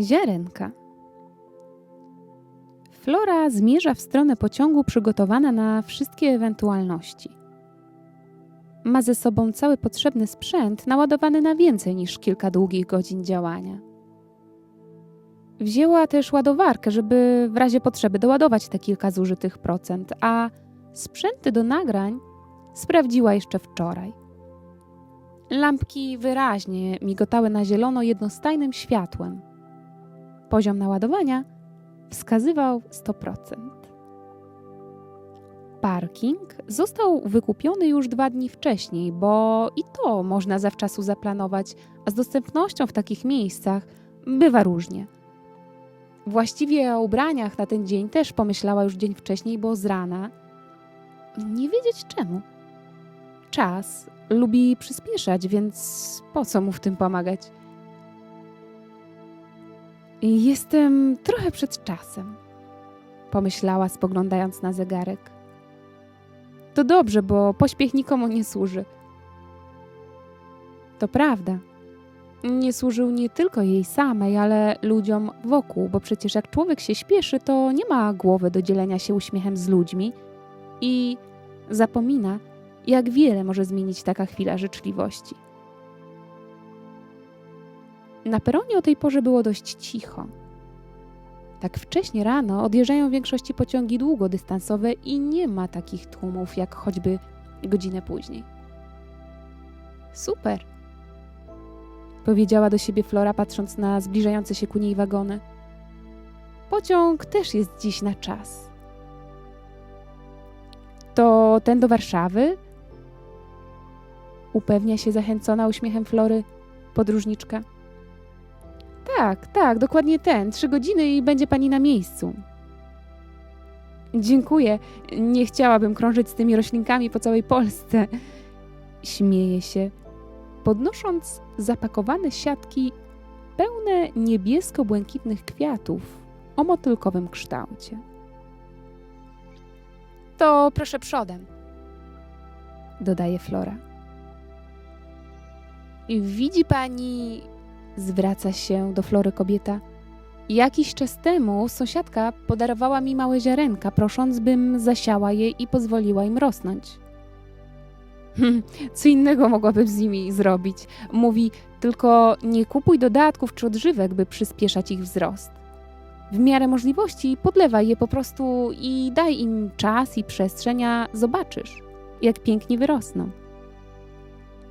Ziarenka. Flora zmierza w stronę pociągu przygotowana na wszystkie ewentualności. Ma ze sobą cały potrzebny sprzęt naładowany na więcej niż kilka długich godzin działania. Wzięła też ładowarkę, żeby w razie potrzeby doładować te kilka zużytych procent, a sprzęty do nagrań sprawdziła jeszcze wczoraj. Lampki wyraźnie migotały na zielono jednostajnym światłem. Poziom naładowania wskazywał 100%. Parking został wykupiony już dwa dni wcześniej, bo i to można zawczasu zaplanować, a z dostępnością w takich miejscach bywa różnie. Właściwie o ubraniach na ten dzień też pomyślała już dzień wcześniej, bo z rana nie wiedzieć czemu. Czas lubi przyspieszać, więc po co mu w tym pomagać? Jestem trochę przed czasem, pomyślała, spoglądając na zegarek. To dobrze, bo pośpiech nikomu nie służy. To prawda. Nie służył nie tylko jej samej, ale ludziom wokół, bo przecież jak człowiek się śpieszy, to nie ma głowy do dzielenia się uśmiechem z ludźmi i zapomina, jak wiele może zmienić taka chwila życzliwości. Na peronie o tej porze było dość cicho. Tak wcześnie rano odjeżdżają w większości pociągi długodystansowe i nie ma takich tłumów jak choćby godzinę później. Super, powiedziała do siebie Flora, patrząc na zbliżające się ku niej wagony. Pociąg też jest dziś na czas. To ten do Warszawy? Upewnia się zachęcona uśmiechem Flory podróżniczka. Tak, tak, dokładnie ten. Trzy godziny i będzie pani na miejscu. Dziękuję. Nie chciałabym krążyć z tymi roślinkami po całej Polsce. Śmieje się, podnosząc zapakowane siatki pełne niebiesko-błękitnych kwiatów o motylkowym kształcie. To proszę przodem, dodaje Flora. I widzi pani, zwraca się do Flory kobieta. Jakiś czas temu sąsiadka podarowała mi małe ziarenka, prosząc, bym zasiała je i pozwoliła im rosnąć. Hm, Co innego mogłabym z nimi zrobić? Mówi, tylko nie kupuj dodatków czy odżywek, by przyspieszać ich wzrost. W miarę możliwości podlewaj je po prostu i daj im czas i przestrzeń, a zobaczysz, jak pięknie wyrosną.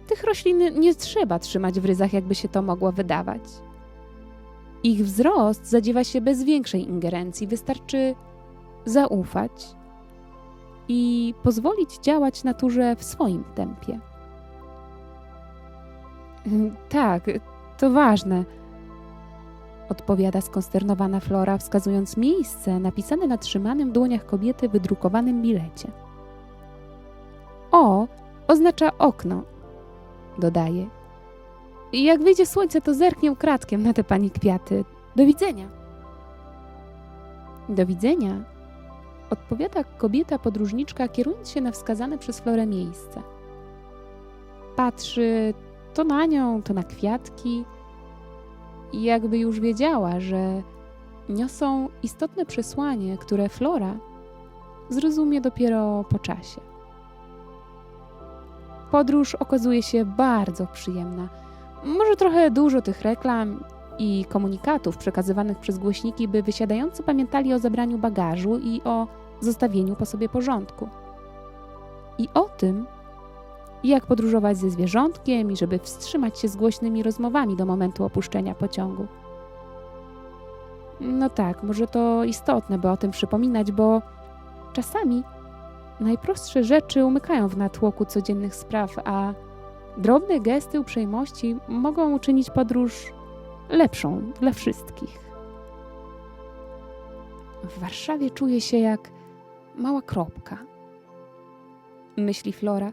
Tych roślin nie trzeba trzymać w ryzach, jakby się to mogło wydawać. Ich wzrost zadziewa się bez większej ingerencji, wystarczy zaufać i pozwolić działać naturze w swoim tempie. Tak, to ważne, odpowiada skonsternowana Flora, wskazując miejsce napisane na trzymanym w dłoniach kobiety wydrukowanym bilecie. O oznacza okno, dodaje. I jak wyjdzie słońce, to zerknę ukradkiem na te pani kwiaty. Do widzenia. Do widzenia, odpowiada kobieta podróżniczka, kierując się na wskazane przez Florę miejsce. Patrzy to na nią, to na kwiatki i jakby już wiedziała, że niosą istotne przesłanie, które Flora zrozumie dopiero po czasie. Podróż okazuje się bardzo przyjemna. Może trochę dużo tych reklam i komunikatów przekazywanych przez głośniki, by wysiadający pamiętali o zabraniu bagażu i o zostawieniu po sobie porządku. I o tym, jak podróżować ze zwierzątkiem i żeby wstrzymać się z głośnymi rozmowami do momentu opuszczenia pociągu. No tak, może to istotne, by o tym przypominać, bo czasami najprostsze rzeczy umykają w natłoku codziennych spraw, a drobne gesty uprzejmości mogą uczynić podróż lepszą dla wszystkich. W Warszawie czuję się jak mała kropka, myśli Flora,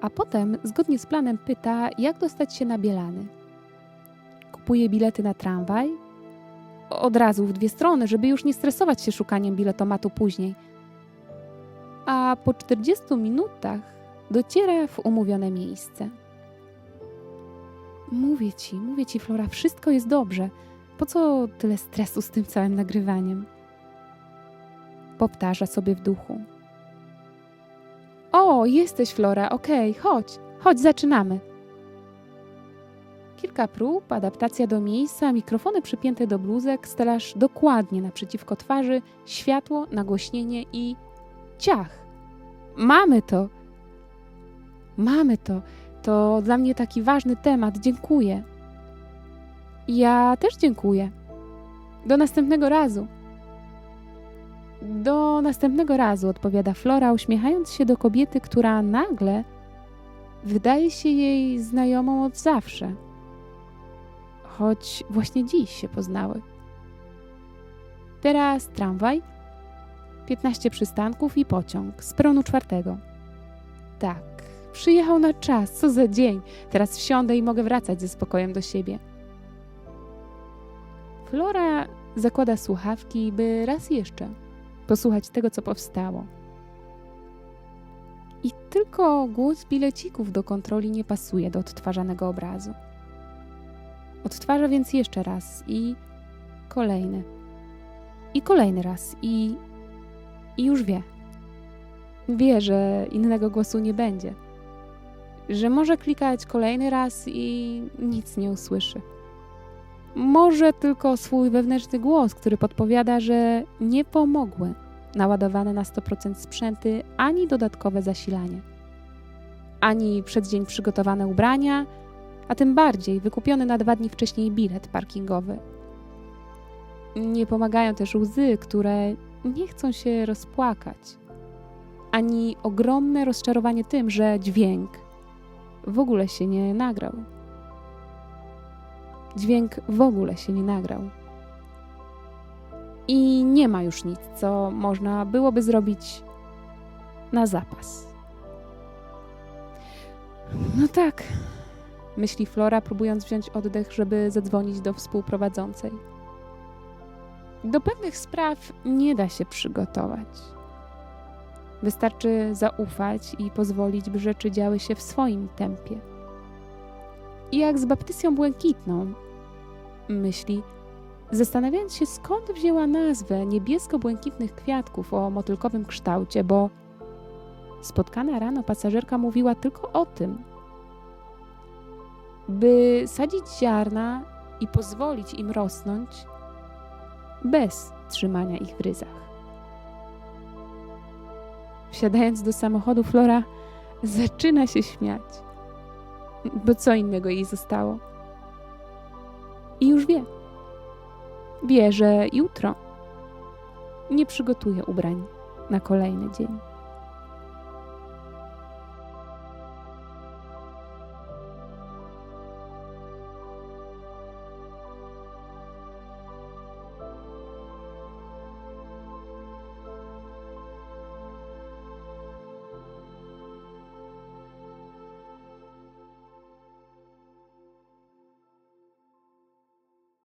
a potem zgodnie z planem pyta, jak dostać się na Bielany. Kupuje bilety na tramwaj, od razu w dwie strony, żeby już nie stresować się szukaniem biletomatu później. A po 40 minutach dociera w umówione miejsce. Mówię ci, mówię ci, Flora, wszystko jest dobrze. Po co tyle stresu z tym całym nagrywaniem? Powtarza sobie w duchu. O, jesteś Flora, okej, chodź, chodź, zaczynamy. Kilka prób, adaptacja do miejsca, mikrofony przypięte do bluzek, stelaż dokładnie naprzeciwko twarzy, światło, nagłośnienie i ciach. Mamy to. Mamy to. To dla mnie taki ważny temat. Dziękuję. Ja też dziękuję. Do następnego razu. Do następnego razu, odpowiada Flora, uśmiechając się do kobiety, która nagle wydaje się jej znajomą od zawsze. Choć właśnie dziś się poznały. Teraz tramwaj, 15 przystanków i pociąg z peronu czwartego. Tak, przyjechał na czas, co za dzień. Teraz wsiądę i mogę wracać ze spokojem do siebie. Flora zakłada słuchawki, by raz jeszcze posłuchać tego, co powstało. I tylko głos bilecików do kontroli nie pasuje do odtwarzanego obrazu. Odtwarza więc jeszcze raz i kolejny. I kolejny raz i, i już wie. Wie, że innego głosu nie będzie. Że może klikać kolejny raz i nic nie usłyszy. Może tylko swój wewnętrzny głos, który podpowiada, że nie pomogły naładowane na 100% sprzęty ani dodatkowe zasilanie, ani przed dzień przygotowane ubrania, a tym bardziej wykupiony na dwa dni wcześniej bilet parkingowy. Nie pomagają też łzy, które nie chcą się rozpłakać, ani ogromne rozczarowanie tym, że dźwięk w ogóle się nie nagrał. Dźwięk w ogóle się nie nagrał. I nie ma już nic, co można byłoby zrobić na zapas. No tak, myśli Flora, próbując wziąć oddech, żeby zadzwonić do współprowadzącej. Do pewnych spraw nie da się przygotować. Wystarczy zaufać i pozwolić, by rzeczy działy się w swoim tempie. I jak z baptycją błękitną, myśli, zastanawiając się skąd wzięła nazwę niebiesko-błękitnych kwiatków o motylkowym kształcie, bo spotkana rano pasażerka mówiła tylko o tym, by sadzić ziarna i pozwolić im rosnąć bez trzymania ich w ryzach. Wsiadając do samochodu, Flora zaczyna się śmiać, bo co innego jej zostało. I już wie. Wie, że jutro nie przygotuje ubrań na kolejny dzień.